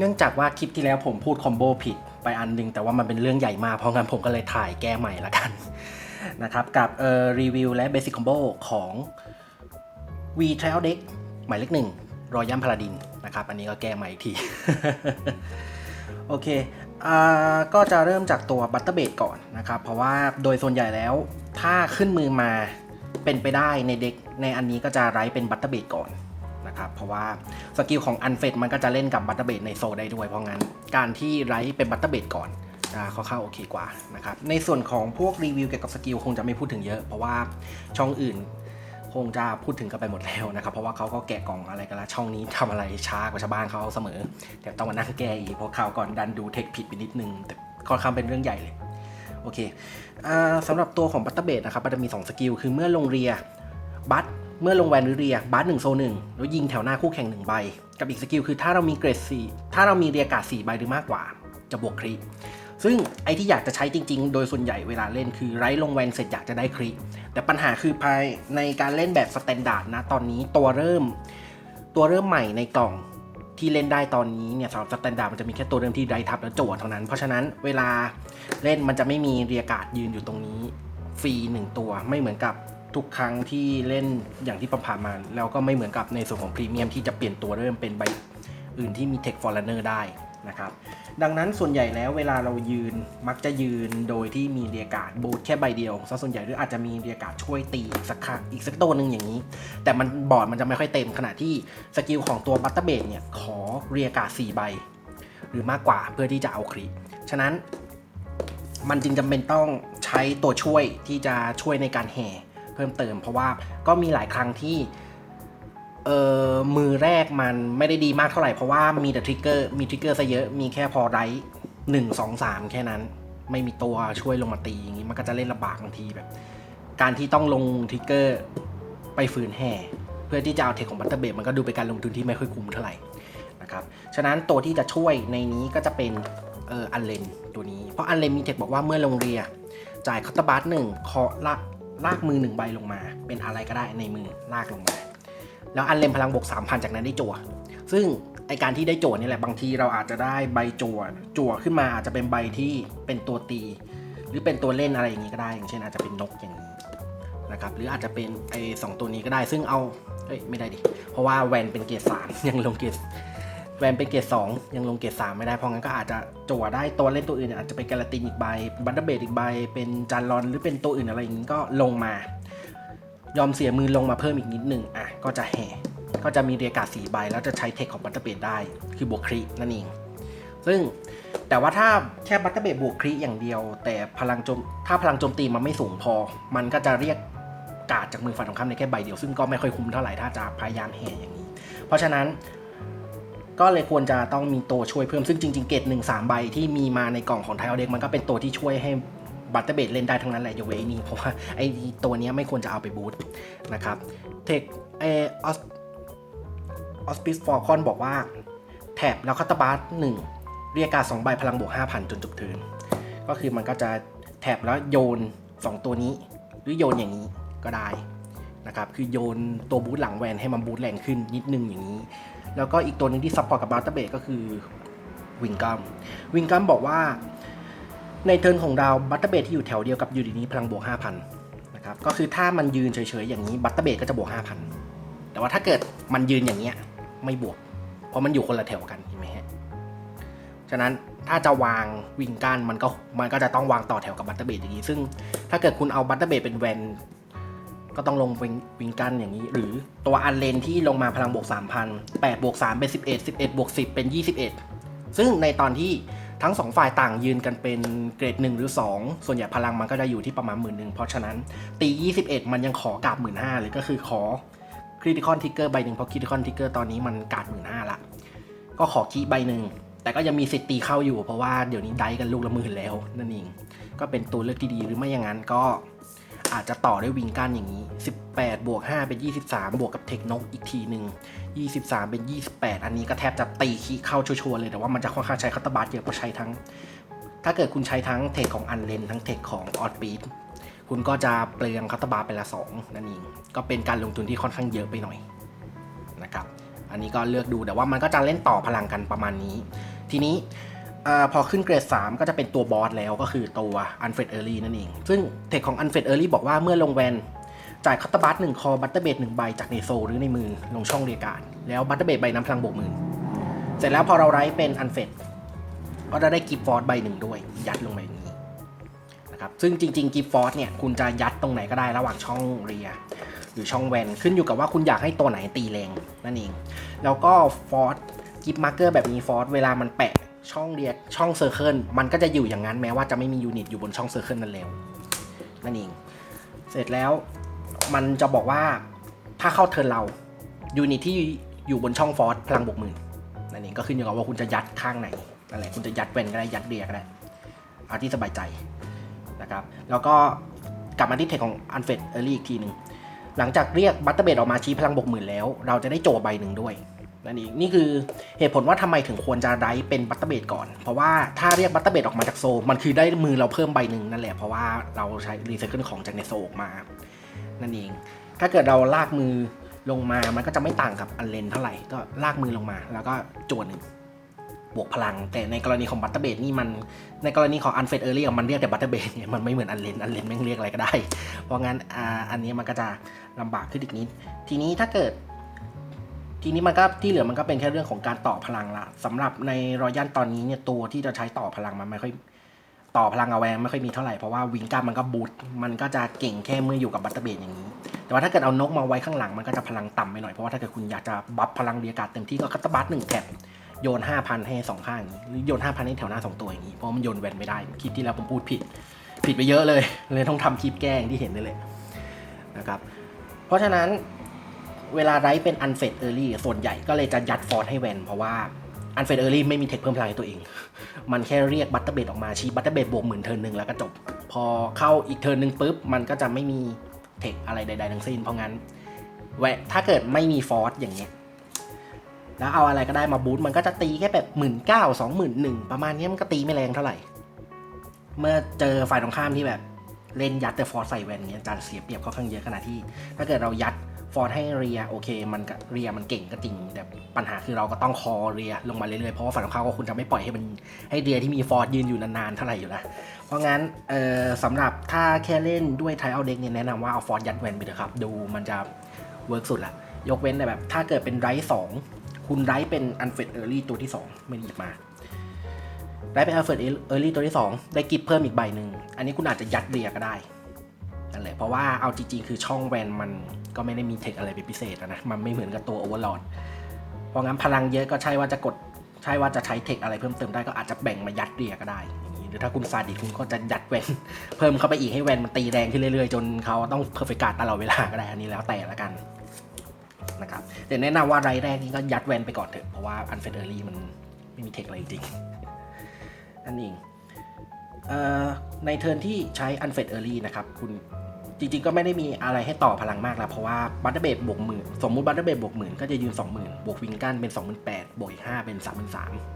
เนื่องจากว่าคลิปที่แล้วผมพูดคอมโบผิดไปอันหนึง แต่ว่ามันเป็นเรื่องใหญ่มากเพราะงั้นผมก็เลยถ่ายแก้ใหม่ละกันนะครับ กับเอ่อรีวิวและเบสิ c คอมโบของ V Trial Deck หมายเลขหนึ่งรอยัมพาราดินนะครับ อันนี้ก็แก้ใหม่อีกที โอเคอก็จะเริ่มจากตัวบัตเตอร์เบดก่อนนะครับ เพราะว่าโดยส่วนใหญ่แล้วถ้าขึ้นมือมาเป็นไปได้ในเด็กในอันนี้ก็จะไร้เป็นบัตเตอร์เบดก่อน นะครับ เพราะว่าสกิลของอันเฟดมันก็จะเล่นกับบัตเตอร์เบดในโซได้ด้วย เพราะงั้นการที่ไรเป็นบัตเตอร์เบดก่อนจะค่อนข้างโอเคกว่านะครับ ในส่วนของพวกรีวิวเกี่ยวกับสกิลคงจะไม่พูดถึงเยอะ เพราะว่าช่องอื่นคงจะพูดถึงกันไปหมดแล้วนะครับ เพราะว่าเขาก็แกะกล่องอะไรกันละช่องนี้ทำอะไรช้ากว่าชาวบ้านเขาเสมอ แต่ต้องมานั่งแก้อีกเพราะข่าวก่อนดันดูเทคผิดไปนิดนึงแต่ค่อนข้างเป็นเรื่องใหญ่เลยโอเคสำหรับตัวของบัตเตอร์เบดนะครับมันจะมี 2 สกิล คือเมื่อลงเรียบัต เมื่อลงแวนหรือเรียบัตหนึ่งโซหนึ่งแล้วยิงแถวหน้าคู่แข่งหนึ่งใบ กับอีกสกิลคือถ้าเรามีเกรดสี่ถ้าเรามีเรียการ์ดสี่ใบหรือมากกว่า จะบวกคริซึ่งไอที่อยากจะใช้จริง ๆ โดยส่วนใหญ่เวลาเล่นคือไร้ลงแวนเสร็จอยากจะได้คริแต่ปัญหาคือภายในการเล่นแบบสแตนดาร์ดนะตอนนี้ตัวเริ่ม ตัวเริ่มใหม่ในกล่องที่เล่นได้ตอนนี้เนี่ยสำหรับสแตนดาร์ดมันจะมีแค่ตัวเริ่มที่ไดทับแล้วโจทย์เท่านั้น เพราะฉะนั้นเวลาเล่นมันจะไม่มีเรียกาศยืนอยู่ตรงนี้ฟรีหนึ่งตัวไม่เหมือนกับ ทุกครั้งที่เล่นอย่างที่ผ่านมา แล้วก็ไม่เหมือนกับในส่วนของพรีเมียมที่จะเปลี่ยนตัวเริ่มเป็นใบอื่นที่มีเทคฟอร์เรนเนอร์ได้นะครับ ดังนั้นส่วนใหญ่แล้วเวลาเรายืนมักจะยืนโดยที่มีเรียกาศบูทแค่ใบเดียวซะส่วนใหญ่หรืออาจจะมีเรียกาศช่วยตีอีกสักครั้งอีกสักตัวหนึ่งอย่างนี้ แต่มันบอร์ดมันจะไม่ค่อยเต็มขณะที่สกิลของตัวบัตเตอร์เบดเนี่ยขอเรียกาศ4ใบ หรือมากกว่าเพื่อที่จะเอาคริฉะนั้นมันจึงจำเป็นต้องใช้ตัวช่วยที่จะช่วยในการแห่ พิ่มเติม เพราะว่าก็มีหลายครั้งที่เออมือแรกมันไม่ได้ดีมากเท่าไหร่เพราะว่ามีแต่ทริกเกอร์มีทริกเกอร์ซะเยอะมีแค่พอไรหนึ่งสองสามแค่นั้น ไม่มีตัวช่วยลงมาตีอย่างนี้มันก็จะเล่นลำบากบางทีแบบ การที่ต้องลงทริกเกอร์ไปฝืนแห่เพื่อที่จะเอาเทคของบัตเตอร์เบดมันก็ดูเป็นการลงทุนที่ไม่ค่อยคุ้มเท่าไหร่นะครับฉะนั้นตัวที่จะช่วยในนี้ก็จะเป็นเอออันเลนตัวนี้เพราะอันเลนมีเทคบอกว่าเมื่อลงเรีย จ่ายคอตบาร์หนึ่งเคาะลาก ลากมือหนึ่งใบลงมา เป็นอะไรก็ได้ในมือลากลงมา แล้วอันเลนพลังบวก3,000 จากนั้นได้จั่วซึ่งไอการที่ได้จั่วนี่แหละบางทีเราอาจจะได้ใบจั่วจั่วขึ้นมาอาจจะเป็นใบที่เป็นตัวตี หรือเป็นตัวเล่นอะไรอย่างนี้ก็ได้ อย่างเช่นอาจจะเป็นนกอย่างนี้นะครับหรืออาจจะเป็นไอสองตัวนี้ก็ได้ซึ่งเอาเอ้ยไม่ได้ดิเพราะว่าแวนเป็นเกรดสามยังลงเกรด แวนเป็นเกรดสองยังลงเกรดสามไม่ได้ เพราะงั้นก็อาจจะจั่วได้ตัวเล่นตัวอื่น อาจจะเป็นกาลาตินอีกใบบัตเตอร์เบดอีกใบ เป็นจานรอนหรือเป็นตัวอื่นอะไรอย่างนี้ก็ลงมา ยอมเสียมือลงมาเพิ่มอีกนิดหนึ่งอะก็จะแห่ก็จะมีเรียกาสีใบ แล้วจะใช้เทคของบัตเตอร์เบดได้ คือบวกครินั่นเองซึ่งแต่ว่าถ้าแค่บัตเตอร์เบดบวกคริอย่างเดียว แต่พลังโจมถ้าพลังโจมตีมันไม่สูงพอ มันก็จะเรียกกาดจากมือฝ่ายตรงข้ามในแค่ใบเดียวซึ่งก็ไม่ค่อยคุ้มเท่าไหร่ถ้าจะพยายามแห่อย่างนี้ เพราะฉะนั้น ก็เลยควรจะต้องมีตัวช่วยเพิ่มซึ่งจริงๆ เกตหนึ่งสามใบที่มีมาในกล่องของไทออเด็กมันก็เป็นตัวที่ช่วยให้บัตเตอร์เบดเล่นได้ทั้งนั้นแหละยกเว้นนี่เพราะว่าไอ้ตัวเนี้ยไม่ควรจะเอาไปบูทนะครับเทคเอออสออสปิสฟอร์คอนบอกว่า แถบแล้วคัตาบาร์หนึ่งเรียกการสองใบพลังบวก5,000จนจบเทิร์นก็คือมันก็จะแถบแล้วโยน 2 ตัวนี้ หรือโยนอย่างนี้ก็ได้นะครับคือโยนตัวบูทหลังแวนให้มันบูทแรงขึ้นนิดนึงอย่างนี้ แล้วก็อีกตัวหนึ่งที่ซัพพอร์ตกับบัตเตอร์เบก็คือวิงกัมวิงกัมบอกว่าในเทิร์นของดาบัตเตอร์เบทที่อยู่แถวเดียวกับยูนินี้พลังบวก 5,000 นะครับ ก็คือถ้ามันยืนเฉยๆ อย่างนี้บัตเตอร์เบทก็จะบวก 5,000 แต่ว่าถ้าเกิดมันยืนอย่างเงี้ยไม่บวก เพราะมันอยู่คนละแถวกันเห็นไหมฮะ ฉะนั้นถ้าจะวางวิงกันมันก็มันก็จะต้องวางต่อแถวกับบัตเตอร์เบทอย่างนี้ ซึ่งถ้าเกิดคุณเอาบัตเตอร์เบทเป็นแวน ก็ต้องลงวิงวงกันอย่างนี้ หรือตัวอันเลนที่ลงมาพลังบวก3,000 8บวก3เป็น 11 11บวก10 เป็น 21 ซึ่งในตอนที่ทั้งสองฝ่ายต่างยืนกันเป็นเกรด 1 หรือ 2 ส่วนใหญ่พลังมันก็จะอยู่ที่ประมาณหมื่นหนึ่งเพราะฉะนั้นตี 21 มันยังขอกาบหมื่นห้าเลยก็คือขอคริติคอนทิกเกอร์ใบหนึ่งเพราะคริติคอนทิกเกอร์ตอนนี้มันกาดหมื่นห้าละก็ขอคีใบหนึ่งแต่ก็ยังมีสิทธิ์ตีเข้าอยู่เพราะว่าเดี๋ยวนี้ได้กันลูกละหมื่นแล้วนั่นเองก็เป็นตัวเลือกที่ดีหรือไม่อย่างนั้นก็ อาจจะต่อด้วยวิงกันอย่างนี้ 18 บวก 5 เป็น 23 บวกกับเทคนกอีกทีหนึ่ง 23 เป็น 28 อันนี้ก็แทบจะตีคีเข้าชัวร์เลย แต่ว่ามันจะค่อนข้างใช้คัตเตอร์บัตเยอะเพราะใช้ทั้ง ถ้าเกิดคุณใช้ทั้งเทคของอันเลนทั้งเทคของออดปีดคุณก็จะเปลืองคัตเตอร์บัตไปละสองนั่นเอง ก็เป็นการลงทุนที่ค่อนข้างเยอะไปหน่อยนะครับ อันนี้ก็เลือกดูแต่ว่ามันก็จะเล่นต่อพลังกันประมาณนี้ ทีนี้ อพอขึ้นเกรด 3 ก็จะเป็นตัวบอสแล้วก็คือตัวอันเฟ d เออร์ลี่นั่นเอง ซึ่งเทคของอันเฟ d เออร์ลี่บอกว่าเมื่อลงแวน จ่ายคัตเตอร์บัตหนึ่งคอบัตเตอร์เบดหนึ่งใบจากในโซลหรือในมือลงช่องเรียการดแล้วบัตเตอร์เบดใบน้ำพลังบวกมื่นเสร็จแล้วพอเราไร้เป็นอันเฟดก็จะได้กิฟฟอร์ดใบหนึ่งด้วย ยัดลงไปอย่างนี้นะครับซึ่งจริงๆกิฟฟอร์ดเนี่ยคุณจะยัดตรงไหนก็ได้ระหว่างช่องเรียหรือช่องแวนขึ้นอยู่กับว่าคุณอยากให้ตัวไหนตีแรงนั่นเอง แล้วก็ฟอร์ดกิฟมาร์เกอร์แบบนี้ฟอร์ดเวลามันแปะ ช่องเรียกช่องเซอร์เคิลมันก็จะอยู่อย่างนั้นแม้ว่าจะไม่มียูนิตอยู่บนช่องเซอร์เคิลนั่นแล้วนั่นเองเสร็จแล้วมันจะบอกว่าถ้าเข้าเทิร์นเรายูนิตที่อยู่บนช่องฟอร์สพลังบวกหมื่นนั่นเองก็ขึ้นอยู่กับว่าคุณจะยัดข้างไหนนั่นแหละคุณจะยัดเวนก็ได้ยัดเรียก็ได้เอาที่สบายใจนะครับแล้วก็กลับมาที่เทคของอันเฟดเออรี่อีกทีหนึ่งหลังจากเรียกบัตเตอร์เบดออกมาชี้พลังบวกหมื่นแล้ว เราจะได้โจใบหนึ่งด้วย นั่นเองนี่คือเหตุผลว่าทำไมถึงควรจะได้เป็นบัตเตอร์เบดก่อน เพราะว่าถ้าเรียกบัตเตอร์เบดออกมาจากโซ มันคือได้มือเราเพิ่มใบหนึ่งนั่นแหละ เพราะว่าเราใช้รีไซเคิลของจากในโซออกมา นั่นเอง ถ้าเกิดเราลากมือลงมา มันก็จะไม่ต่างกับอันเลนเท่าไหร่ ก็ลากมือลงมา แล้วก็จวนหนึ่งบวกพลัง แต่ในกรณีของบัตเตอร์เบดนี่มัน ในกรณีของอันเฟดเออร์เรียมันเรียกแต่บัตเตอร์เบดเนี่ยมันไม่เหมือนอันเลนอันเลนไม่เรียกอะไรก็ได้ เพราะงั้นอันนี้มันก็จะลำบากขึ้นอีกนิด ทีนี้ถ้าเกิด ทีนี้มันก็ที่เหลือมันก็เป็นแค่เรื่องของการต่อพลังละสำหรับในรอยันตอนนี้เนี่ยตัวที่จะใช้ต่อพลังมันไม่ค่อยต่อพลังเอาแวงไม่ค่อยมีเท่าไหร่เพราะว่าวิงก้ามันก็บูทมันก็จะเก่งแค่เมื่ออยู่กับบัตเตอร์เบดอย่างนี้ แต่ว่าถ้าเกิดเอานกมาไว้ข้างหลังมันก็จะพลังต่ำไปหน่อยเพราะว่าถ้าเกิดคุณอยากจะบัฟพลังเรียการเต็มที่ก็คัตเตบัตหนึ่งแท็บโยน 5,000 ให้สองข้างอย่างนี้หรือโยน 5,000 ให้แถวหน้าสองตัวอย่างนี้ เพราะมันโยนแวนไม่ได้ คลิปที่แล้วผมพูดผิด ผิดไปเยอะเลย เลยต้องทำคลิปแกล้งที่เห็นนี่เลยนะครับ เพราะฉะนั้น เวลาไรเป็นอันเฟดเออร์ลี่ส่วนใหญ่ก็เลยจะยัดฟอร์ดให้แวน เพราะว่าอันเฟดเออร์ลี่ไม่มีเทคเพิ่มพลังให้ตัวเอง มันแค่เรียกบัตเตอร์เบดออกมาชี้บัตเตอร์เบดบวกหมื่นเทิร์นหนึ่งแล้วก็จบ พอเข้าอีกเทิร์นหนึ่งปุ๊บ มันก็จะไม่มีเทคอะไรใดๆทั้งสิ้น เพราะงั้นแวถ้าเกิดไม่มีฟอร์สอย่างเงี้ยแล้วเอาอะไรก็ได้มาบูทมันก็จะตีแค่แบบหมื่นเก้าสองหมื่นหนึ่งประมาณนี้มันก็ตีไม่แรงเท่าไหร่ เมื่อเจอฝ่ายตรงข้ามที่แบบเล่นยัดแต่ฟอร์สใส่แวนเนี้ยจะเสียเปรียบค่อนข้างเยอะขนาดที่ ถ้าเกิดเรายัด ฟอร์สให้เรียโอเค มันก็เรียมันเก่งก็จริง แต่ปัญหาคือเราก็ต้องคอเรียลงมาเรื่อยๆ เพราะว่าฝ่ายตรงข้าก็คุณจะไม่ปล่อยให้มันให้เรียที่มีฟอร์สยืนอยู่นานๆเท่าไหร่อยู่แล้วเพราะงั้นเอ่อสำหรับถ้าแค่เล่นด้วยไทเอาเด็กเนี่ยแนะนำว่าเอาฟอร์สยัดแวนไปเถอะครับ ดูมันจะเวิร์กสุดละยกเว้นแต่แบบถ้าเกิดเป็นไรท์สองคุณไรท์เป็นอันเฟดเออร์ลี่ตัวที่ 2 ไม่ได้หยิบมาไรท์เป็นอันเฟดเออร์ลี่ตัวที่ 2 ได้กิฟเพิ่มอีกใบหนึ่ง อันนี้คุณอาจจะยัดเรียก็ได้นั่นแหละเพราะว่าเอาจริงๆ คือช่องแวนมัน ก็ไม่ได้มีเทคอะไรเป็นพิเศษนะ มันไม่เหมือนกับตัวโอเวอร์ลอดเพราะงั้นพลังเยอะก็ใช่ว่าจะกดใช่ว่าจะใช้เทคอะไรเพิ่มเติมได้ก็อาจจะแบ่งมายัดเรียก็ได้อย่างนี้หรือถ้าคุณซาดิสคุณก็จะยัดแวนเพิ่มเข้าไปอีกให้แวนมันตีแรงขึ้นเรื่อยๆ จนเขาต้องเพอร์เฟกต์ตลอดเวลาก็ได้อันนี้แล้วแต่ละกันนะครับแต่แนะนำว่ารายแรกนี่ก็ยัดแวนไปก่อนเถอะเพราะว่าอันเฟเดอรี่มันไม่มีเทคอะไรจริงนั่นเองในเทิร์นที่ใช้อันเฟดเออรี่นะครับ คุณ จริงๆ ก็ไม่ได้มีอะไรให้ต่อพลังมากแล้วเพราะว่าบัตเตอร์เบดบวกหมื่นสมมุติบัตเตอร์เบดบวกหมื่นก็จะยืน 20,000 บวกวิงกันเป็น 28,000 บวกอีก 5 เป็น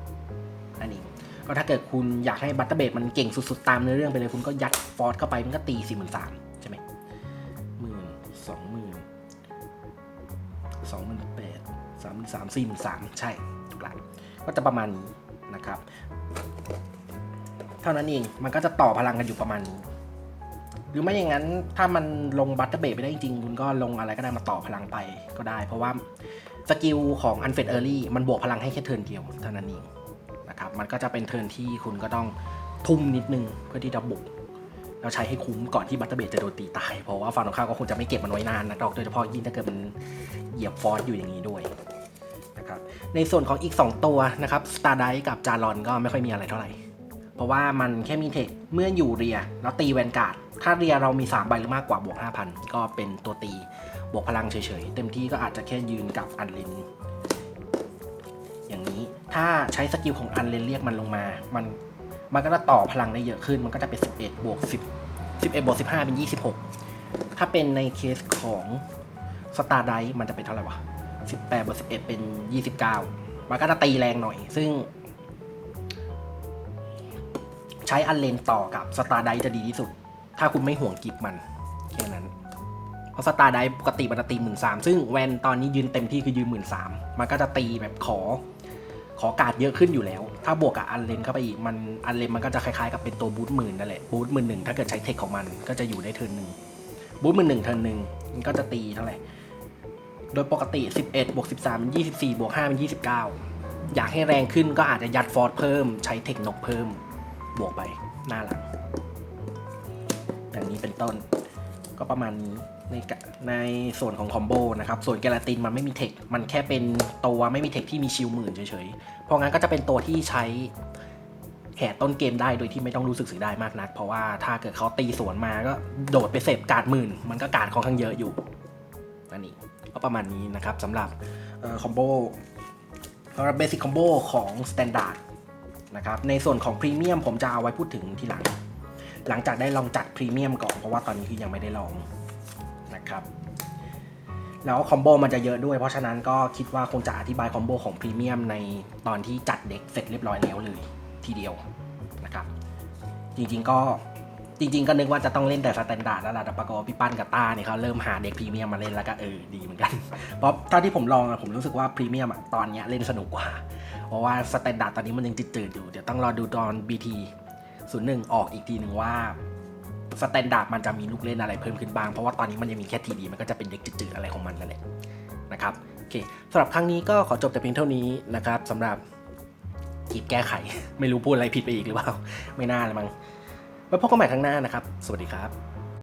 33,000นั่นเองก็ถ้าเกิดคุณอยากให้บัตเตอร์เบดมันเก่งสุดๆ ตามเนื้อเรื่องไปเลยคุณก็ยัดฟอร์สเข้าไปมันก็ตี 43,000 ใช่ไหมหมื่นสองหมื่นสองหมื่นแปดสามหมื่นสามสี่หมื่นสามใช่ถูกละก็จะประมาณนี้นะครับ เท่านั้นเองมันก็จะต่อพลังกันอยู่ประมาณนี้ หรือไม่อย่างนั้นถ้ามันลงบัตเตอร์เบดไปได้จริงคุณก็ลงอะไรก็ได้มาต่อพลังไปก็ได้ เพราะว่าสกิลของอันเฟดเออร์ลี่มันบวกพลังให้แค่เทิร์นเดียวเท่านั้นเองนะครับมันก็จะเป็นเทิร์นที่คุณก็ต้องทุ่มนิดนึงเพื่อที่จะบุกเราใช้ให้คุ้มก่อนที่บัตเตอร์เบดจะโดนตีตาย เพราะว่าฝั่งตรงข้ามก็คงจะไม่เก็บมันไว้นานนะดอกโดยเฉพาะยิ่งถ้าเกิดมันเหยียบฟอสอยู่อย่างนี้ด้วยนะครับในส่วนของอีก 2 ตัวนะครับสตาร์ไดกับจารอนก็ไม่ค่อยมีอะไรเท่าไหร่ เพราะว่ามันแค่มีเทคเมื่ออยู่เรีย แล้วตีแวนการ์ด ถ้าเรียเรามี 3 ใบหรือมากกว่าบวก 5,000 ก็เป็นตัวตีบวกพลังเฉยๆ เต็มที่ก็อาจจะแค่ยืนกับอันเลนอย่างนี้ถ้าใช้สกิลของอันเลนเรียกมันลงมา มันมันก็จะต่อพลังได้เยอะขึ้น มันก็จะเป็น 11 บวก 10 11 บวก 15 เป็น 26 ถ้าเป็นในเคสของสตาร์ไดมันจะเป็นเท่าไหร่วะ 18 บวก 11 เป็น 29 มันก็จะตีแรงหน่อย ซึ่ง ใช้อันเลนต่อกับสตาร์ไดจะดีที่สุด ถ้าคุณไม่ห่วงกิฟมัน แค่นั้นเพราะสตาร์ไดปกติมันจะตีหมื่นสามซึ่งแวนตอนนี้ยืนเต็มที่คือยืนหมื่นสามมันก็จะตีแบบขอ ขอการ์ดเยอะขึ้นอยู่แล้ว ถ้าบวกกับอันเลนเข้าไปอีกมันอันเลนมันก็จะคล้ายๆกับเป็นตัวบูทหมื่นนั่นแหละบูทหมื่นหนึ่งถ้าเกิดใช้เทคของมันก็จะอยู่ได้เทิร์นหนึ่งบูทหมื่นหนึ่งเทิร์นหนึ่งมันก็จะตีเท่าไหร่โดยปกติ 11บวก13เป็น24บวก5เป็น29 อยากให้แรงขึ้นก็อาจจะยัดฟอร์สเพิ่ม ใช้เทคนกเพิ่ม บวกไปหน้าหลัง อย่างนี้เป็นต้น ก็ประมาณนี้ในในส่วนของคอมโบนะครับ ส่วนแกลาตินมันไม่มีเทค มันแค่เป็นตัวไม่มีเทคที่มีชิลหมื่นเฉยๆ เพราะงั้นก็จะเป็นตัวที่ใช้แห่ต้นเกมได้โดยที่ไม่ต้องรู้สึกเสียดายมากนัก เพราะว่าถ้าเกิดเขาตีสวนมาก็โดดไปเสพการ์ดหมื่น มันก็การ์ดค่อนข้างเยอะอยู่อันนี้ก็ประมาณนี้นะครับสำหรับคอมโบสำหรับเบสิ c คอมโบของ Standard นะครับในส่วนของพรีเมียมผมจะเอาไว้พูดถึงทีหลัง หลังจากได้ลองจัดพรีเมียมก่อนเพราะว่าตอนนี้คือยังไม่ได้ลองนะครับแล้วคอมโบมันจะเยอะด้วย เพราะฉะนั้นก็คิดว่าคงจะอธิบายคอมโบของพรีเมียมในตอนที่จัดเด็กเสร็จเรียบร้อยแล้วเลยทีเดียวนะครับจริงๆก็จริง ๆ ก็นึกว่าจะต้องเล่นแต่สแตนดาร์ดแล้วล่ะแต่ปรากฏพี่ปั้นกับต้าเนี่ยเขาเริ่มหาเด็กพรีเมียมมาเล่นแล้วก็เออดีเหมือนกัน เพราะเท่าที่ผมลองอะผมรู้สึกว่าพรีเมียมอะตอนเนี้ยเล่นสนุกกว่า เพราะว่าสแตนดาร์ดตอนนี้มันยังจืดๆอยู่เดี๋ยวต้องรอดูตอน BT ศูนย์หนึ่งออกอีกทีหนึ่งว่าสแตนดาร์ดมันจะมีลูกเล่นอะไรเพิ่มขึ้นบ้าง เพราะว่าตอนนี้มันยังมีแค่ทีดีมันก็จะเป็นเด็กจืดๆอะไรของมันนั่นแหละนะครับโอเคสำหรับครั้งนี้ก็ขอจบแต่เพียงเท่านี้นะครับสำหรับกีบแก้ไข ไม่รู้พูดอะไรผิดไปอีกหรือเปล่า ไม่น่าเลยมั้งไว้พบกันใหม่ครั้งหน้านะครับ สวัสดีครับ